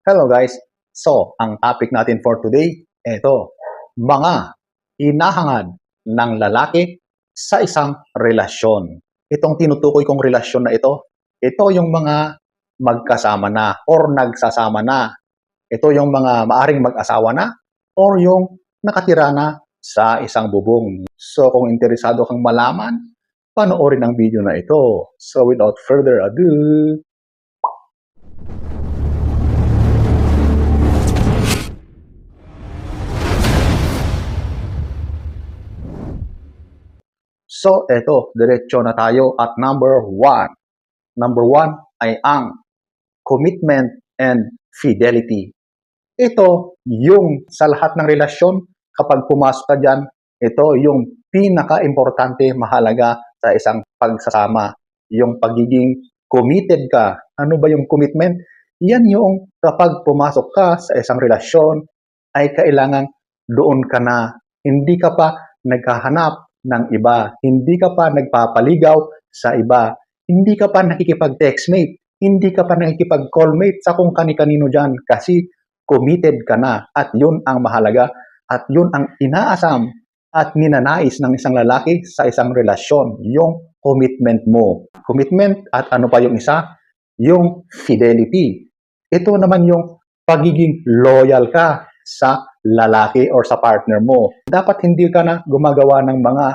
Hello guys! So, ang topic natin for today, eto, mga hinahangad ng lalaki sa isang relasyon. Itong tinutukoy kong relasyon na ito, ito yung mga magkasama na or nagsasama na. Ito yung mga maaring mag-asawa na or yung nakatira na sa isang bubong. So, kung interesado kang malaman, panoorin ang video na ito. So, without further ado, So, eto, diretso na tayo at number one. Number one ay ang commitment and fidelity. Ito yung sa lahat ng relasyon, kapag pumasok ka dyan, ito yung pinaka-importante, mahalaga sa isang pagsasama. Yung pagiging committed ka. Ano ba yung commitment? Yan yung kapag pumasok ka sa isang relasyon, ay kailangan doon ka na. Hindi ka pa naghahanap ng iba. Hindi ka pa nagpapaligaw sa iba. Hindi ka pa nakikipag-textmate. Hindi ka pa nakikipag-callmate sa kung kani-kanino dyan kasi committed ka na. At yun ang mahalaga. At yun ang inaasam at ninanais ng isang lalaki sa isang relasyon. Yung commitment mo. Commitment at ano pa yung isa? Yung fidelity. Ito naman yung pagiging loyal ka sa lalaki or sa partner mo. Dapat hindi ka na gumagawa ng mga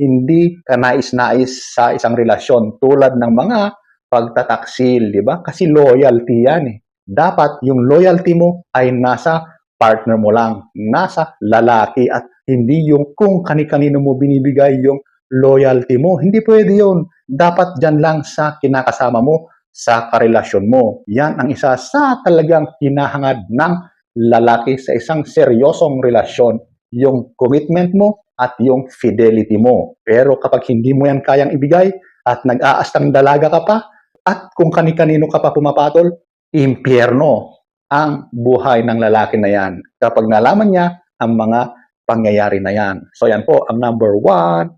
hindi ka nais-nais sa isang relasyon tulad ng mga pagtataksil, di ba? Kasi loyalty yan eh. Dapat yung loyalty mo ay nasa partner mo lang, nasa lalaki at hindi yung kung kani-kanino mo binibigay yung loyalty mo. Hindi pwede yun. Dapat dyan lang sa kinakasama mo, sa karelasyon mo. Yan ang isa sa talagang hinahangad ng lalaki sa isang seryosong relasyon, yung commitment mo at yung fidelity mo. Pero kapag hindi mo yan kayang ibigay at nag-aastang dalaga ka pa, at kung kani-kanino ka pa pumapatol, impyerno ang buhay ng lalaki na yan kapag nalaman niya ang mga pangyayari na yan. So yan po ang number one.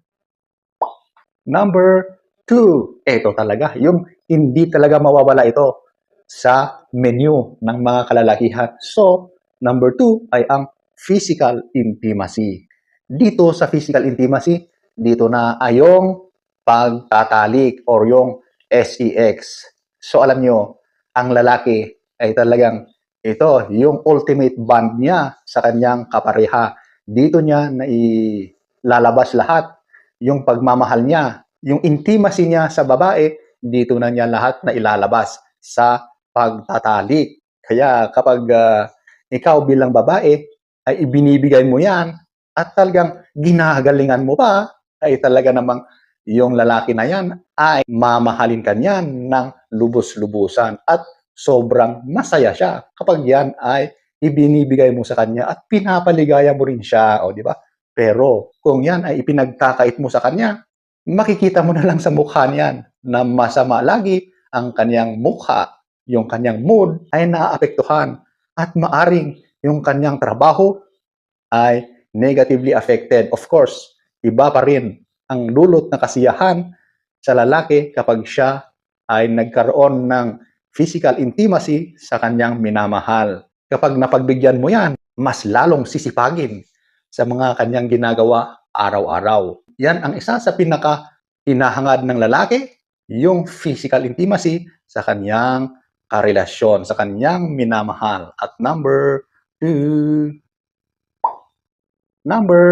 Number two, ito talaga, yung hindi talaga mawawala ito sa menu ng mga kalalakihan. So, number two ay ang physical intimacy. Dito sa physical intimacy, dito na ay yung pagtatalik or yung sex. So, alam nyo, ang lalaki ay talagang ito, yung ultimate bond niya sa kanyang kapareha. Dito niya na ilalabas lahat yung pagmamahal niya, yung intimacy niya sa babae, dito na niya lahat na ilalabas sa pagtatalik. Kaya kapag uh, ikaw bilang babae ay ibinibigay mo yan at talagang ginagalingan mo pa, ay talaga namang yung lalaki na yan ay mamahalin ka niyan ng lubos-lubusan at sobrang masaya siya kapag yan ay ibinibigay mo sa kanya at pinapaligaya mo rin siya, o di ba? Pero kung yan ay ipinagkakait mo sa kanya, makikita mo na lang sa mukha niyan na masama lagi ang kanyang mukha, yung kanyang mood ay naaapektuhan at maaring yung kanyang trabaho ay negatively affected. Of course, iba pa rin ang dulot na kasiyahan sa lalaki kapag siya ay nagkaroon ng physical intimacy sa kanyang minamahal. Kapag napagbigyan mo yan, mas lalong sisipagin sa mga kanyang ginagawa araw-araw. Yan ang isa sa pinaka hinahangad ng lalaki, yung physical intimacy sa kanyang karelasyon, sa kanyang minamahal. At number two, number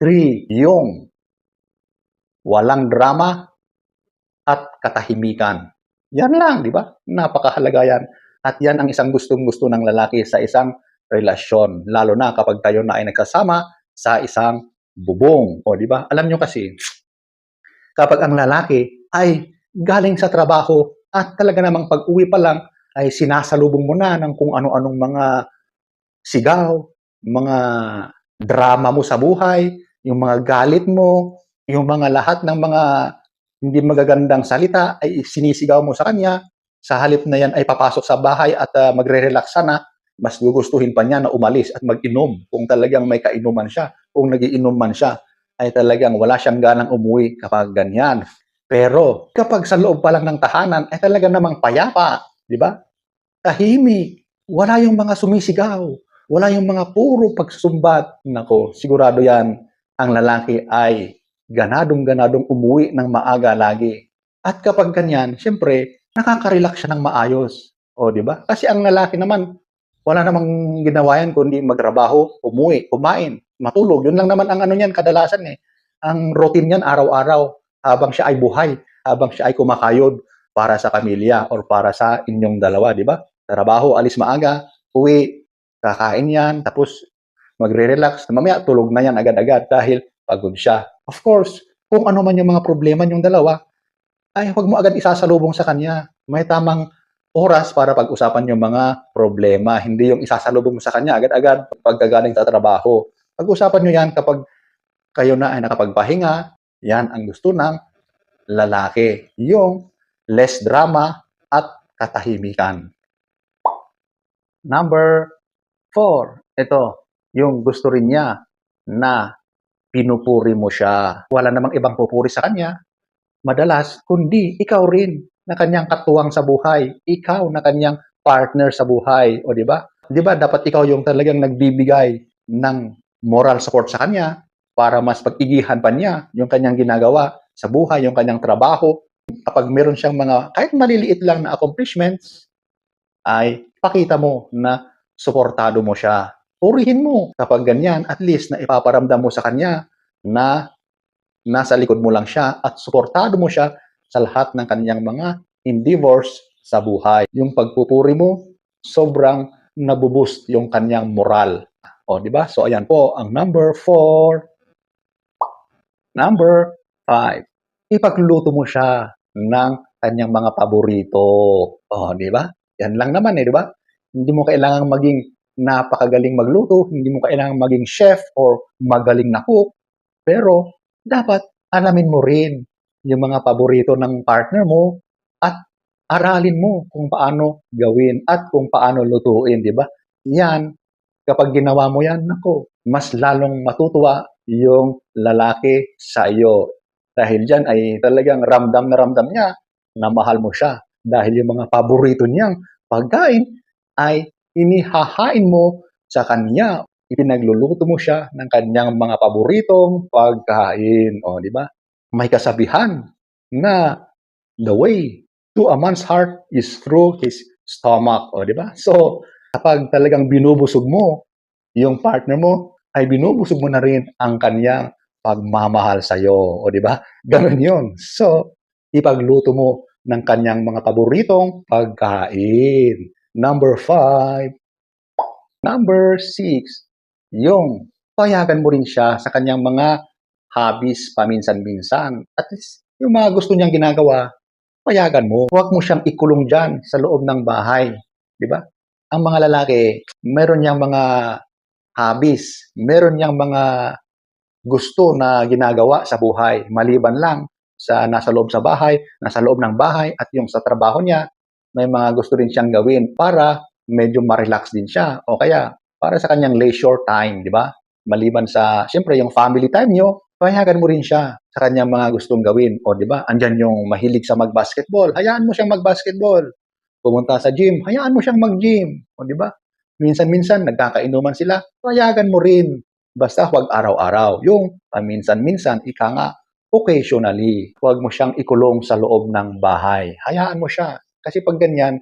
three, yung walang drama at katahimikan. Yan lang, di ba? Napakahalaga yan. At yan ang isang gustong-gusto ng lalaki sa isang relasyon. Lalo na kapag tayo na ay nagsasama sa isang bubong. O, di ba? Alam nyo kasi, kapag ang lalaki ay galing sa trabaho at talaga namang pag-uwi pa lang ay sinasalubong mo na ng kung ano-anong mga sigaw, mga drama mo sa buhay, yung mga galit mo, yung mga lahat ng mga hindi magagandang salita ay sinisigaw mo sa kanya. Sa halip na yan ay papasok sa bahay at uh, magre-relax sana, mas gugustuhin pa niya na umalis at mag-inom kung talagang may kainuman siya. Kung nagiinom man siya, ay talagang wala siyang ganang umuwi kapag ganyan. Pero kapag sa loob pa lang ng tahanan, ay talaga namang payapa, di ba? Tahimik, Wala yung mga sumisigaw. Wala yung mga puro pagsusumbat. Nako, sigurado yan, ang lalaki ay ganadong-ganadong umuwi ng maaga lagi. At kapag ganyan, syempre, nakaka-relax siya ng maayos. O, di ba? Kasi ang lalaki naman, wala namang ginawa yan kundi magtrabaho, umuwi, kumain, matulog. Yun lang naman ang ano niyan, kadalasan eh. Ang routine niyan araw-araw habang siya ay buhay, habang siya ay kumakayod para sa pamilya or para sa inyong dalawa, di ba? Trabaho, alis maaga, uwi, kakain yan, tapos magre-relax. Mamaya tulog na yan agad-agad dahil pagod siya. Of course, kung ano man yung mga problema yung dalawa, ay huwag mo agad isasalubong sa kanya. May tamang oras para pag-usapan yung mga problema. Hindi yung isasalubong mo sa kanya agad-agad pagkagaling sa trabaho. Pag-usapan nyo yan kapag kayo na ay nakapagpahinga. Yan ang gusto ng lalaki. Yung less drama at katahimikan. Number four. Ito, yung gusto rin niya na pinupuri mo siya. Wala namang ibang pupuri sa kanya. Madalas, kundi ikaw rin na kanyang katuwang sa buhay. Ikaw na kanyang partner sa buhay. O di ba? Di ba dapat ikaw yung talagang nagbibigay ng moral support sa kanya para mas pag-igihan pa niya yung kanyang ginagawa sa buhay, yung kanyang trabaho. Kapag meron siyang mga kahit maliliit lang na accomplishments, ay pakita mo na suportado mo siya. Purihin mo kapag ganyan, at least na ipaparamdam mo sa kanya na nasa likod mo lang siya at suportado mo siya sa lahat ng kanyang mga endeavors sa buhay. Yung pagpupuri mo, sobrang nabuboost yung kanyang moral. O, di ba? So, ayan po, ang number four. Number five. Ipagluto mo siya ng kanyang mga paborito. O, di ba? Yan lang naman eh, di ba? Hindi mo kailangang maging napakagaling magluto, hindi mo kailangang maging chef or magaling na cook, pero dapat alamin mo rin yung mga paborito ng partner mo at aralin mo kung paano gawin at kung paano lutuin, di ba? Yan, kapag ginawa mo yan, nako, mas lalong matutuwa yung lalaki sa iyo. Dahil dyan ay talagang ramdam na ramdam niya na mahal mo siya. Dahil yung mga paborito niyang pagkain ay inihahain mo sa kanya. Ipinagluluto mo siya ng kanyang mga paboritong pagkain. O, di ba? May kasabihan na the way to a man's heart is through his stomach. O, di ba? So, kapag talagang binubusog mo yung partner mo, ay binubusog mo na rin ang kanyang pagmamahal sa iyo. O, di ba? Ganun yun. So, ipagluto mo ng kanyang mga paboritong pagkain. Number five. Number six, yung payagan mo rin siya sa kanyang mga hobbies paminsan-minsan. At least, yung mga gusto niyang ginagawa, payagan mo. Huwag mo siyang ikulong dyan sa loob ng bahay. Di ba? Ang mga lalaki, meron niyang mga hobbies, meron niyang mga gusto na ginagawa sa buhay. Maliban lang sa nasa loob sa bahay, nasa loob ng bahay, at yung sa trabaho niya, may mga gusto rin siyang gawin para medyo ma-relax din siya. O kaya, para sa kanyang leisure time, di ba? Maliban sa, siyempre, yung family time nyo, payagan mo rin siya sa kanyang mga gustong gawin. O di ba? Andyan yung mahilig sa mag-basketball. Hayaan mo siyang mag-basketball. Pumunta sa gym, hayaan mo siyang mag-gym. O di ba? Minsan-minsan, nagkakainuman sila, payagan mo rin. Basta huwag araw-araw. Yung paminsan-minsan, ika nga, occasionally. Huwag mo siyang ikulong sa loob ng bahay. Hayaan mo siya. Kasi pag ganyan,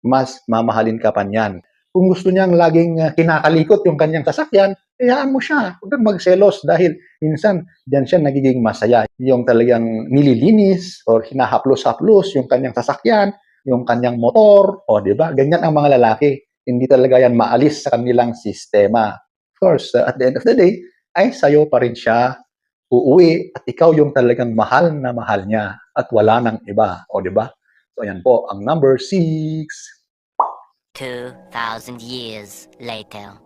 mas mamahalin ka pa niyan. Kung gusto niyang laging uh, kinakalikot yung kanyang sasakyan, hayaan mo siya. Huwag kang magselos dahil minsan diyan siya nagiging masaya. Yung talagang nililinis or hinahaplos-haplos yung kanyang sasakyan, yung kanyang motor, o di ba? Ganyan ang mga lalaki. Hindi talaga yan maalis sa kanilang sistema. Course, uh, at the end of the day, ay sayo pa rin siya uuwi at ikaw yung talagang mahal na mahal niya at wala nang iba. O di ba? So ayan po, ang number six. 2,000 years later.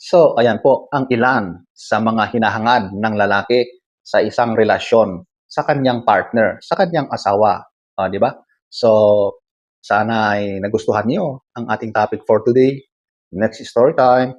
So, ayan po ang ilan sa mga hinahangad ng lalaki sa isang relasyon sa kanyang partner, sa kanyang asawa. Ah, di ba? So, sana ay nagustuhan niyo ang ating topic for today. Next story time.